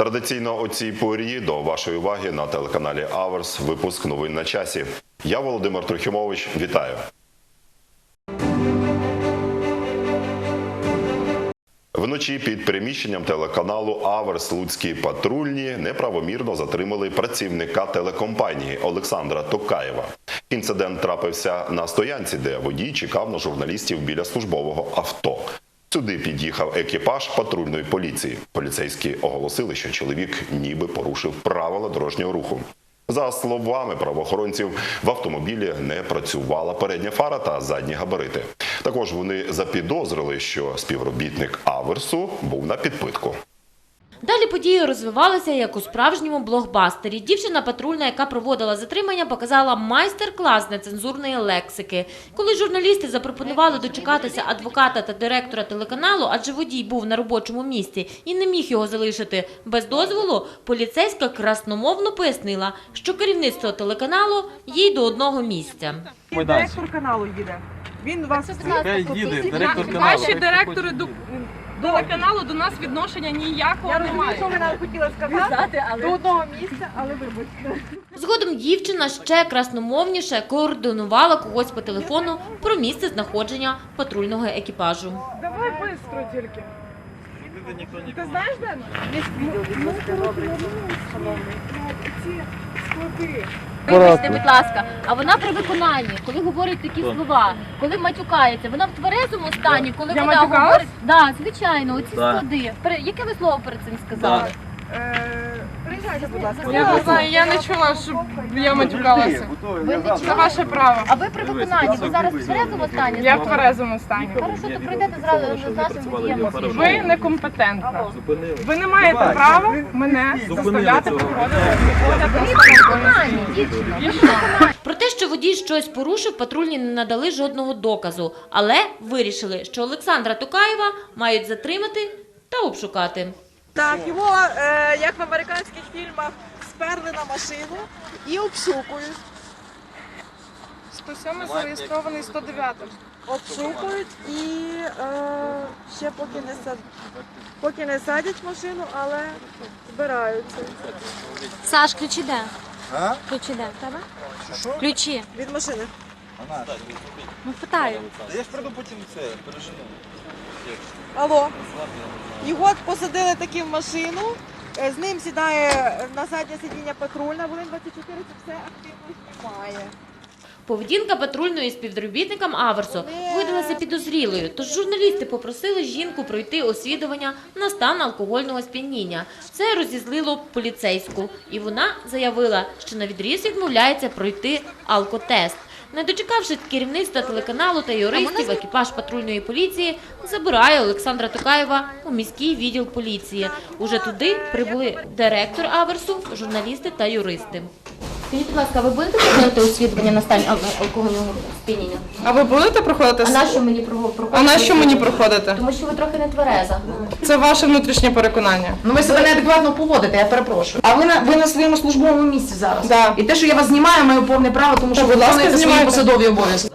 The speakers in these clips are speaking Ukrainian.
Традиційно о цій порі до вашої уваги на телеканалі Аверс. Випуск новин на часі. Я Володимир Трохімович. Вітаю. Вночі під приміщенням телеканалу Аверс Луцькі патрульні неправомірно затримали працівника телекомпанії Олександра Токаєва. Інцидент трапився на стоянці, де водій чекав на журналістів біля службового авто. Сюди під'їхав екіпаж патрульної поліції. Поліцейські оголосили, що чоловік ніби порушив правила дорожнього руху. За словами правоохоронців, в автомобілі не працювала передня фара та задні габарити. Також вони запідозрили, що співробітник Аверсу був на підпитку. Далі події розвивалися як у справжньому блокбастері. Дівчина патрульна, яка проводила затримання, показала майстер-клас нецензурної лексики. Коли журналісти запропонували дочекатися адвоката та директора телеканалу, адже водій був на робочому місці і не міг його залишити без дозволу, поліцейська красномовно пояснила, що керівництво телеканалу їй до одного місця. Директор каналу їде. Він вас їде, директор каналу. Ваші директори до телеканалу до нас відношення ніякого Я розумію, немає. що ви нам хотіли сказати до одного місця, але вибачте. Згодом дівчина ще красномовніше координувала когось по телефону про місце знаходження патрульного екіпажу. Давай швидко тільки. Ти знаєш, де? Ці склади. Вибачте, будь ласка, а вона при виконанні, коли говорить такі слова, коли матюкається, вона в тверезому стані, коли Я вона матюкалась? говорить. Да, звичайно, оці Да. склади. Пере- Яке ви слово перед цим сказали? Е, Приїжджайте, будь ласка. Я не знаю, я не чула, щоб я матюкалася. Ви не Це чули? ваше право. А ви при виконанні, ви зараз в тверезому стані? Я в тверезому стані. Хорошо, то прийдете зразу з нашим водієм. Ви некомпетентна. Ви не маєте права мене заставляти Виконанні, дівчина. Про те, що водій щось порушив, патрульні не надали жодного доказу, але вирішили, що Олександра Токаєва мають затримати та обшукати. Так, його, е, як в американських фільмах, сперли на машину і обшукують. 107 зареєстрований 109. Обшукують і е, ще поки не сад... поки не садять машину, але збираються. Саш, ключі де? Ключі де? В тебе? Ключі. Від машини. Ну, питаю. Я ж прийду потім це пережену. Алло. Його посадили таки в машину. е, З ним сідає на заднє сидіння патрульна, Волин 24 це все активно знімає. Поведінка патрульної співробітникам Аверсу видалася підозрілою, тож журналісти попросили жінку пройти освідування на стан алкогольного сп'яніння. Це розізлило поліцейську, і вона заявила, що на відріз відмовляється пройти алкотест. Не дочекавшись керівництва телеканалу та юристів, екіпаж патрульної поліції забирає Олександра Токаєва у міський відділ поліції. Уже туди прибули директор Аверсу, журналісти та юристи. Скажіть, будь ласка, ви будете проходити освітлення на стан алкогольного сп'яніння? А ви будете проходити? А на що мені про- проходити? А на що мені проходити? Тому що ви трохи не твереза. Це ваше внутрішнє переконання. Ну ви себе неадекватно поводите, я перепрошую. А ви на ви на своєму службовому місці зараз. Да. І те, що я вас знімаю, маю повне право, тому що ви будь ласка, виконуєте свої знімайте. посадові обов'язки.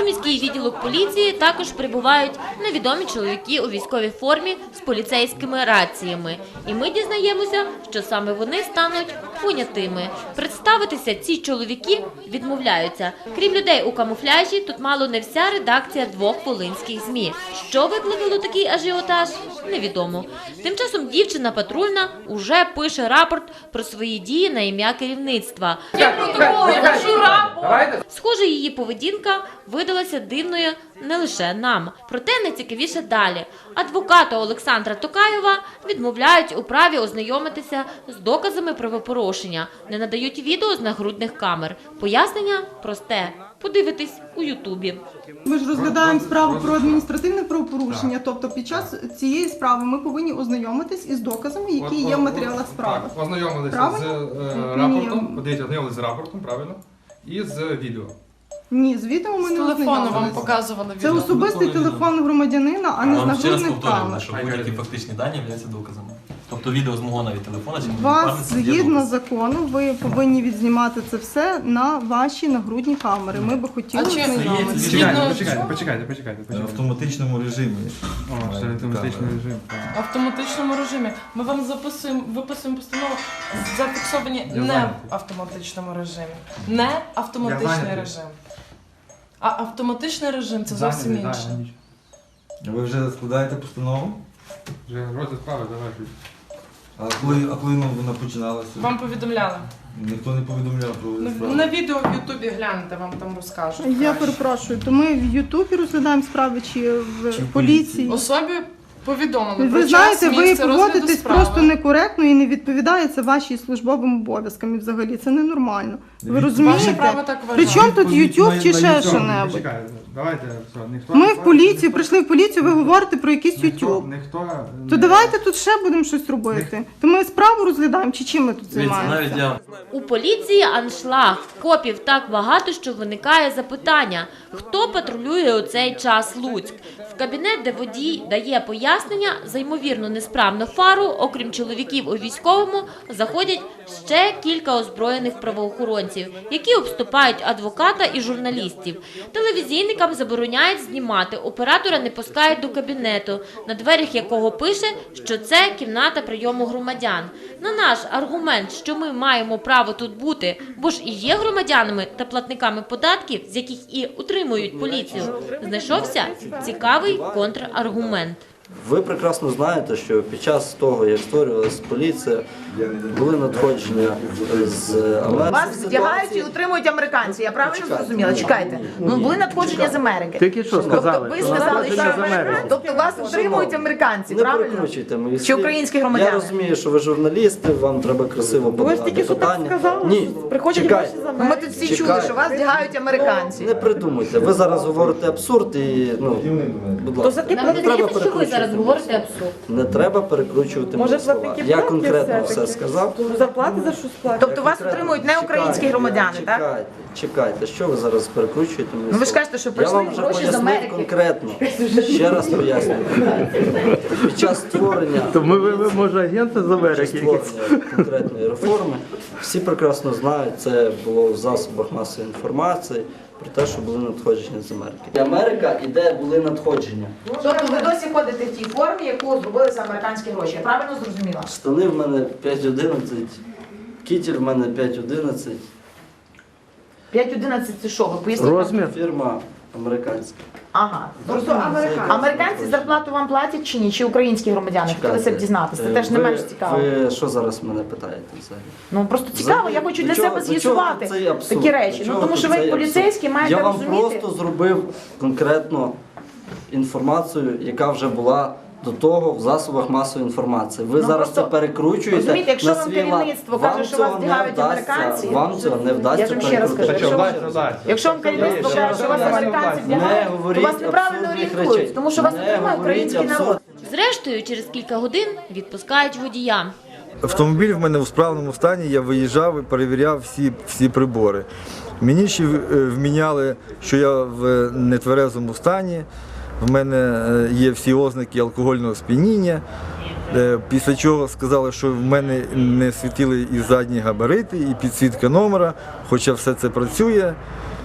У міський відділок поліції також прибувають невідомі чоловіки у військовій формі з поліцейськими раціями. І ми дізнаємося, що саме вони стануть понятими. Представитися ці чоловіки відмовляються. Крім людей у камуфляжі, тут мало не вся редакція двох волинських ЗМІ. Що викликало такий ажіотаж, невідомо. Тим часом дівчина патрульна уже пише рапорт про свої дії на ім'я керівництва. Схоже, її поведінка видалася дивною не лише нам. Проте найцікавіше далі. Адвоката Олександра Токаєва відмовляють у праві ознайомитися з доказами правопорушення, не надають відео з нагрудних камер. Пояснення просте. Подивитись у Ютубі. Ми ж розглядаємо справу про адміністративне правопорушення. Тобто, під час цієї справи ми повинні ознайомитись із доказами, які є в матеріалах справи. Так, ознайомилися Правильно? з е, рапортом, подивіться, ознайомилися з рапортом, правильно, і з відео. Ні, з мене ми вам ознайомились. показували Це особистий телефон громадянина, а не з Вам ще раз нагрудних повторюємо, камер. що будь-які фактичні дані являються доказами. Тобто відео з мого навіть телефона чи Вас згідно закону, ви повинні відзнімати це все на ваші нагрудні камери. Ми би хотіли А чи- ознайомитися. Почекайте, Згідно- почекайте, почекайте, почекайте, В почекайте. автоматичному режимі. О, це автоматичний режим. В автоматичному режимі. Ми вам записуємо, виписуємо постанову зафіксовані Я не зайнятий. в автоматичному режимі. Не Я автоматичний зайнятий. режим. А автоматичний режим це зовсім Зайнятий, інше. Ви вже складаєте постанову? Вже розгляд справи завершується. А коли, а коли ну, вона починалася? Вам повідомляли. Ніхто не повідомляв про На, справу. на відео в Ютубі гляньте, вам там розкажуть. Я краще. перепрошую, то ми в Ютубі розглядаємо справи чи в Чи в поліції. Особі повідомили Ви про час, знаєте, ви місце розгляду поводитесь справи. просто некоректно і не відповідає це вашій службовим обов'язкам. І взагалі це ненормально. Ви Ваше розумієте? Право так При чому тут YouTube чи на ще що-небудь? Давайте, все, ніхто... Ми в поліцію прийшли в поліцію, ви говорите про якийсь Ніхто, YouTube. ніхто... То давайте тут ще будемо щось робити. То ми справу розглядаємо, чи чим ми тут Дивіться, займаємося? я У поліції аншлаг. Копів так багато, що виникає запитання, хто патрулює у цей час Луцьк. В кабінет, де водій дає пояснення за ймовірно несправну фару, окрім чоловіків у військовому, заходять ще кілька озброєних правоохоронців, які обступають адвоката і журналістів. Телевізійникам забороняють знімати, оператора не пускають до кабінету, на дверях якого пише, що це кімната прийому громадян. На наш аргумент, що ми маємо право тут бути, бо ж і є громадянами та платниками податків, з яких і утримують поліцію, знайшовся цікавий контраргумент. Ви прекрасно знаєте, що під час того, як створювалася поліція, були надходження з Америки. Вас вдягають і утримують американці. Я правильно зрозуміла? Чекайте. Ну були надходження з Америки. Тільки що Тобто ви сказали, що тобто вас утримують американці, Не правильно? перекручуйте мої Чи слів. українські громадяни? Я розумію, що ви журналісти, вам треба красиво Ви ж подавати тільки що так питання. сказали, Ні, що приходять чекайте. гроші з Ми Америки. тут всі чули, Чекайте. що вас вдягають американці. Не придумуйте. Ви зараз говорите абсурд і ну, будь То ласка, за Нам не треба здається, що ви зараз перекручувати. говорите абсурд. Не треба перекручувати Може, мої слова. платники Я конкретно все-таки? все сказав. Зарплати за що сплачують? Тобто вас утримують не українські громадяни, так? Чекайте, чекайте, що ви зараз перекручуєте мені? Ну ви ж кажете, що Я прийшли вам вже гроші з пояснив Америки. конкретно. Ще раз пояснюю. Під час створення, То ми, ви, ви може агенти з під час створення конкретної реформи всі прекрасно знають, це було в засобах масової інформації про те, що були надходження з Америки. Америка і де були надходження. Тобто ви досі ходите в тій формі, яку зробили за американські гроші. Я правильно зрозуміла? Штани в мене 5.11, кітір в мене 5.11, 5.11 це що? Ви поясніть? Розмір? фірма американська. Ага. Просто американці. Американці зарплату вам платять чи ні? Чи українські громадяни? Хотілося б дізнатися. Це е, теж не ви- менш цікаво. Ви що зараз мене питаєте взагалі? Ну просто цікаво, я хочу До для чого- себе до чого з'ясувати цей абсурд? такі До речі. Ну чого тому що ви цей як поліцейські маєте Я вам розуміти. просто зробив конкретно інформацію, яка вже була до того в засобах масової інформації. Ви Ну, зараз просто, це перекручуєте. розумієте, якщо на вам свій лад. керівництво Вам каже, що вас вдягають американці, Вам цього не вдасться Я вам ще раз кажу, якщо вам- Якщо вам керівництво каже, що вас американці вдягають, то вас неправильно орієнтують, тому що вас Не отримує український народ. Зрештою, через кілька годин відпускають водія. Автомобіль в мене у справному стані, я виїжджав і перевіряв всі, всі прибори. Мені ще е, вміняли, що я в нетверезому стані, в мене е, є всі ознаки алкогольного сп'яніння. Е, Після чого сказали, що в мене не світили і задні габарити, і підсвітка номера, хоча все це працює.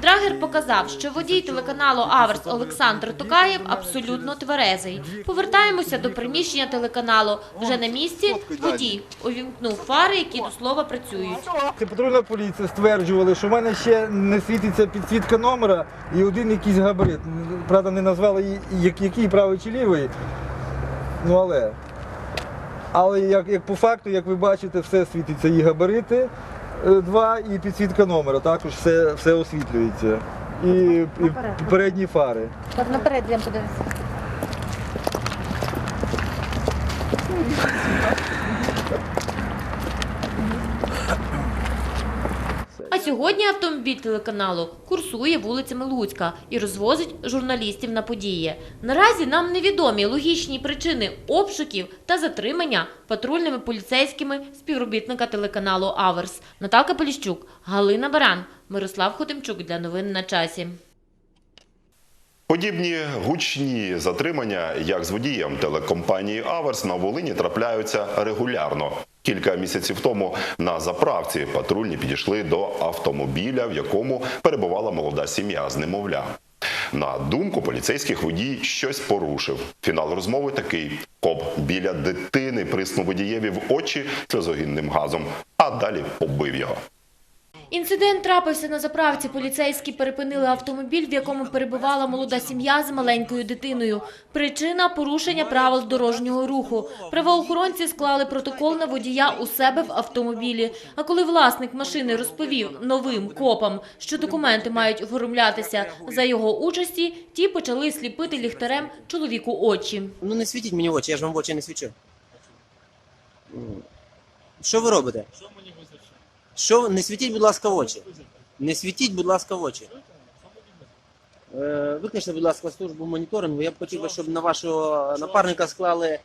Драгер показав, що водій телеканалу Аверс Олександр Токаєв абсолютно тверезий. Повертаємося до приміщення телеканалу. Вже на місці водій увімкнув фари, які до слова працюють. Це патрульна поліція стверджували, що в мене ще не світиться підсвітка номера і один якийсь габарит. Правда, не назвали який правий чи лівий. Ну але. Але як, як по факту, як ви бачите, все світиться і габарити два, і підсвітка номера. Також все, все освітлюється. І, і передні фари. Наперед йдемо подивитися. Сьогодні автомобіль телеканалу курсує вулицями Луцька і розвозить журналістів на події. Наразі нам невідомі логічні причини обшуків та затримання патрульними поліцейськими співробітника телеканалу Аверс Наталка Поліщук, Галина Баран, Мирослав Хотимчук для новин на часі. Подібні гучні затримання, як з водієм телекомпанії Аверс на Волині, трапляються регулярно. Кілька місяців тому на заправці патрульні підійшли до автомобіля, в якому перебувала молода сім'я з немовля. На думку поліцейських водій щось порушив. Фінал розмови такий: коп біля дитини приснув водієві в очі сльозогінним газом, а далі побив його. Інцидент трапився на заправці. Поліцейські перепинили автомобіль, в якому перебувала молода сім'я з маленькою дитиною. Причина – порушення правил дорожнього руху. Правоохоронці склали протокол на водія у себе в автомобілі. А коли власник машини розповів новим копам, що документи мають оформлятися за його участі, ті почали сліпити ліхтарем чоловіку очі. Ну не світіть мені в очі, я ж вам в очі не свічу. Що ви робите? Що ви- не світіть, будь ласка, очі. Не світіть, будь ласка, очі. Е, будь ласка, службу моніторингу. Я б хотів, би, щоб на вашого напарника склали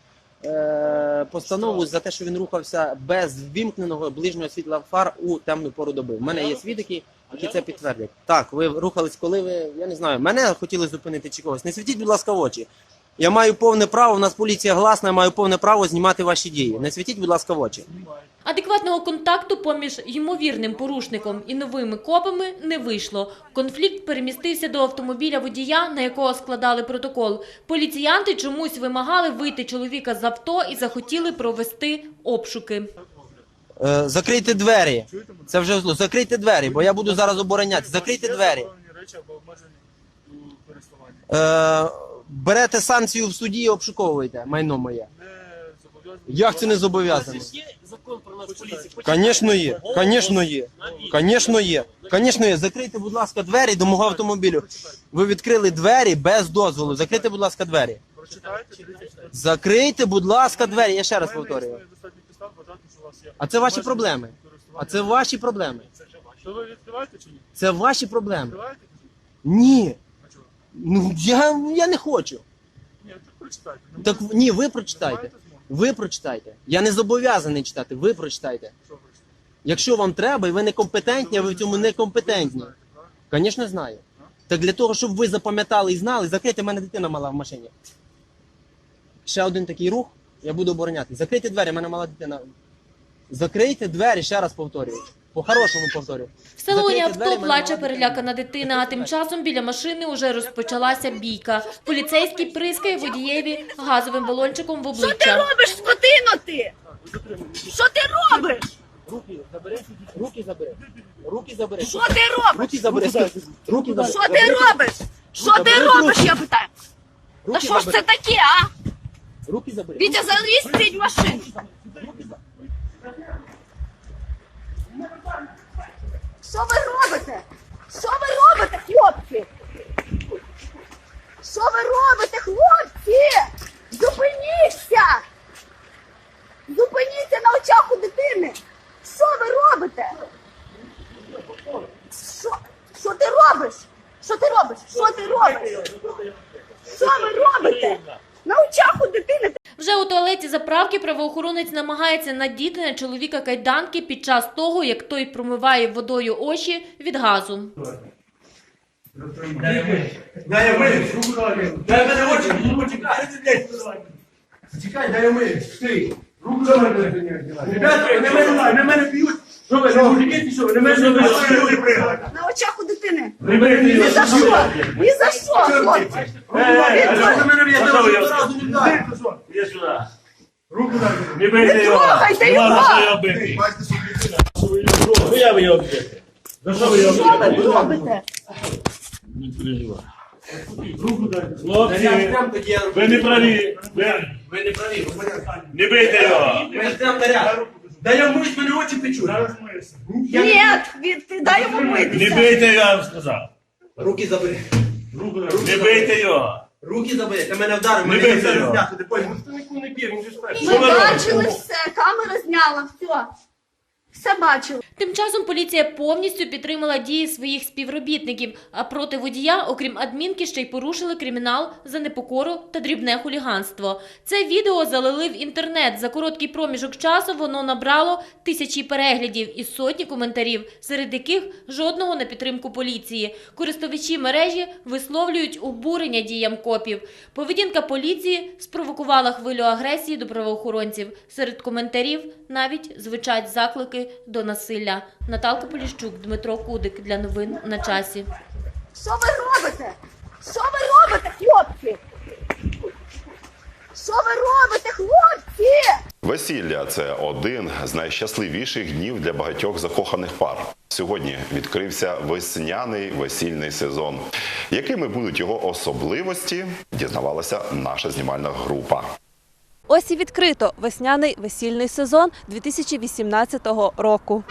е, постанову за те, що він рухався без ввімкненого ближнього світла фар у темну пору доби. У мене є свідки, які це підтвердять. Так, ви рухались, коли ви. Я не знаю, мене хотіли зупинити чи когось. Не світіть, будь ласка, очі. Я маю повне право, у нас поліція гласна, я маю повне право знімати ваші дії. Не світіть, будь ласка, в очі. Адекватного контакту поміж ймовірним порушником і новими копами не вийшло. Конфлікт перемістився до автомобіля водія, на якого складали протокол. Поліціянти чомусь вимагали вийти чоловіка з авто і захотіли провести обшуки. Е, закрийте двері. Це вже зло. Закрийте двері, бо я буду зараз обороняти. Закрийте двері. Е, берете санкцію в суді і обшуковуєте майно моє. Як це не зобов'язано? Звісно є. Звісно є. Звісно є. Звісно є. Закрийте, будь ласка, двері до мого автомобілю. Ви відкрили двері без дозволу. Закрийте, будь ласка, двері. Закрийте, будь ласка, двері. Я ще раз повторюю. А це ваші проблеми. А це ваші проблеми. Що ви відкриваєте чи ні? Це ваші проблеми. Ні. Ну я, я не хочу. Ні, так прочитайте. Так ні, ви прочитайте. Ви прочитайте. Я не зобов'язаний читати. Ви прочитайте. Якщо вам треба, і ви некомпетентні, а ви в цьому некомпетентні. Звісно, знаю. Так для того, щоб ви запам'ятали і знали, закрийте в мене дитина мала в машині. Ще один такий рух, я буду обороняти. Закрийте двері, в мене мала дитина. Закрийте двері, ще раз повторюю. По-хорошому повторюю. В салоні авто плаче перелякана дитина, а тим часом біля машини уже розпочалася бійка. Поліцейський прискає водієві газовим балончиком в обличчя. робиш, скотино ти? Що ти робиш? Руки забери, руки забери. Руки забери. Що ти робиш? Руки забери. Руки забери. Що ти робиш? Що ти робиш, я питаю? Та Руки що ж забери. це таке, а? Руки забери. Вітя, залізь в машину. Що ви робите? Що ви робите, хлопці? Що ви робите, хлопці? Зупиніться! Зупиніться на очах у дитини! Що ви робите? Що? Що ти робиш? Що ти робиш? Що ти робиш? Що ви робите? На очах у дитини Вже у туалеті заправки правоохоронець намагається надіти на чоловіка кайданки під час того, як той промиває водою очі від газу. Дай ми. Дай мене очі, очі, Чекай, дай ми. Стій. Руку за мене. Ребята, не мене, не мене б'ють. Що ви, не мужики, чи що ви? Не мене б'ють. на очах у дитини. Ні за що! Ні за що, хлопці! Що мене б'єте? Я одразу не даю. Іди сюди. Руку. Не бийте його. трогайте Нема його. за що його бити. Ну я ви його б'єте. За що ви його Що ви б'єте? робите? Не переживай. Хлопці, ви не праві. Ви, Ви не праві, ви мене не бийте його. Йдемо наряд. Дай я мусь, мене очі печуть. Ні, від- ти дай йому Не бийте його, я вам сказав. Руки забери. Не бийте його. Руки забери. Ти мене вдарив, Не мене зараз його. зняти. Ти нікого не б'є, він же ж перший. Ми бачили все, камера зняла, все. Все бачили. Тим часом поліція повністю підтримала дії своїх співробітників, а проти водія, окрім адмінки, ще й порушили кримінал за непокору та дрібне хуліганство. Це відео залили в інтернет. За короткий проміжок часу воно набрало тисячі переглядів і сотні коментарів, серед яких жодного на підтримку поліції. Користувачі мережі висловлюють обурення діям копів. Поведінка поліції спровокувала хвилю агресії до правоохоронців. Серед коментарів навіть звучать заклики до насилля. Наталка Поліщук, Дмитро Кудик для новин на часі. Що ви робите? Що ви робите, хлопці? Що ви робите, хлопці? Весілля це один з найщасливіших днів для багатьох закоханих пар. Сьогодні відкрився весняний весільний сезон. Якими будуть його особливості, дізнавалася наша знімальна група. Ось і відкрито весняний весільний сезон 2018 року.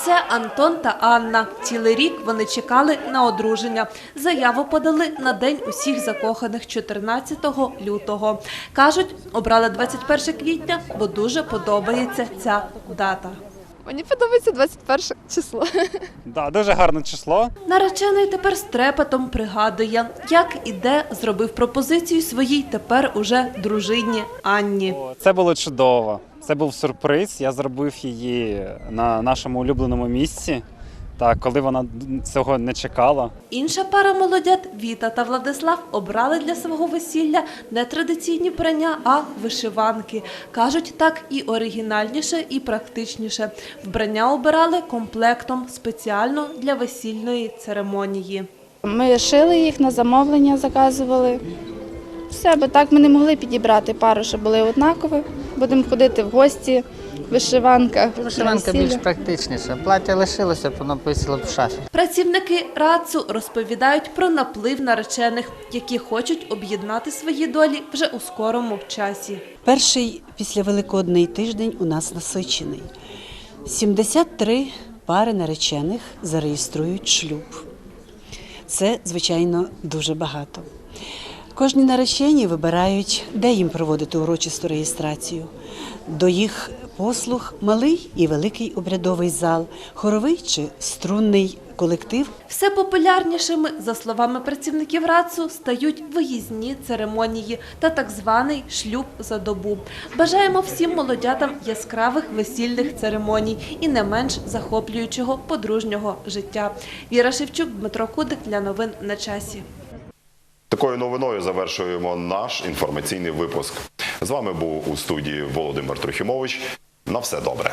Це Антон та Анна. Цілий рік вони чекали на одруження. Заяву подали на день усіх закоханих 14 лютого. Кажуть, обрали 21 квітня, бо дуже подобається ця дата. Мені подобається 21 число. Да, дуже гарне число. Наречений тепер з трепетом пригадує, як і де зробив пропозицію своїй тепер уже дружині Анні. Це було чудово. Це був сюрприз. Я зробив її на нашому улюбленому місці. Так, коли вона цього не чекала. Інша пара молодят Віта та Владислав обрали для свого весілля не традиційні прання, а вишиванки. Кажуть, так і оригінальніше, і практичніше. Вбрання обирали комплектом спеціально для весільної церемонії. Ми шили їх на замовлення, заказували. Все, бо так ми не могли підібрати пару, щоб були однакові. Будемо ходити в гості вишиванках. Вишиванка більш практичніша. Плаття лишилося, воно повісило в шафі. Працівники РАЦУ розповідають про наплив наречених, які хочуть об'єднати свої долі вже у скорому часі. Перший післявеликодний тиждень у нас насичений. 73 пари наречених зареєструють шлюб. Це, звичайно, дуже багато. Кожні наречені вибирають, де їм проводити урочисту реєстрацію. До їх послуг малий і великий обрядовий зал, хоровий чи струнний колектив Все популярнішими, за словами працівників РАЦУ, стають виїзні церемонії та так званий шлюб за добу. Бажаємо всім молодятам яскравих весільних церемоній і не менш захоплюючого подружнього життя. Віра Шевчук, Дмитро Кудик для новин на часі. Такою новиною завершуємо наш інформаційний випуск. З вами був у студії Володимир Трохімович. На все добре.